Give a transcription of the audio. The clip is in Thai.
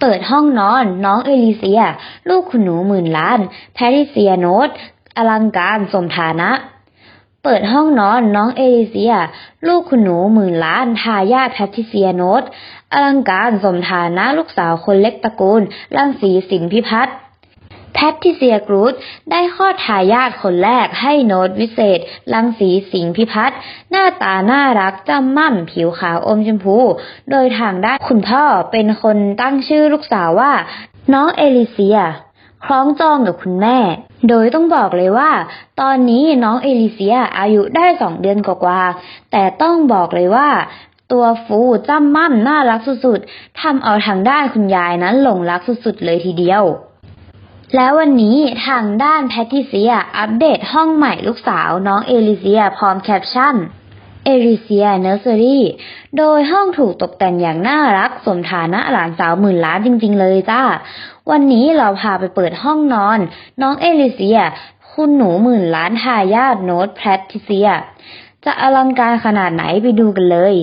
เปิดห้องนอน น้องเอลิเซีย ลูกคุณหนูหมื่นล้าน แพทริเซียโนตอลังการสมฐานะ เปิดห้องนอนน้องเอลิเซีย ลูกคุณหนูหมื่นล้านทายาทแพทริเซียโนตอลังการสมฐานะลูกสาวคนเล็กตระกูลรังสีสินพิพัฒน์ แพทริเซียกรูดได้คลอทายาทคนแรกให้โน้ตวิเศษ ลังสีสิงพิพัฒน์หน้าตาน่ารักจำม่ำผิวขาวอมชมพู โดยทางด้านคุณพ่อเป็นคนตั้งชื่อลูกสาวว่า น้องเอลิเซียคล้องจองกับคุณแม่ โดยต้องบอกเลยว่า ตอนนี้น้องเอลิเซียอายุได้สองเดือนกว่าๆแต่ต้องบอกเลยว่า ตัวฟูจ้ำม่ำน่ารักสุดๆทำเอาทางด้านคุณยายนั้นหลงรักสุดๆเลยทีเดียว แล้ววันนี้ทางด้านแพทริเซียอัปเดตห้องใหม่ลูกสาวน้องเอลิเซียพร้อมแคปชั่นเอริเซียเนอร์เซอรี่โดยห้องถูกตกแต่งอย่างน่ารักสมฐานะหลานสาวหมื่นล้านจริงๆเลยจ้า วันนี้เราพาไปเปิดห้องนอน น้องเอลิเซีย คุณหนูหมื่นล้านทายาทโนตแพทริเซีย จะอลังการขนาดไหนไปดูกันเลย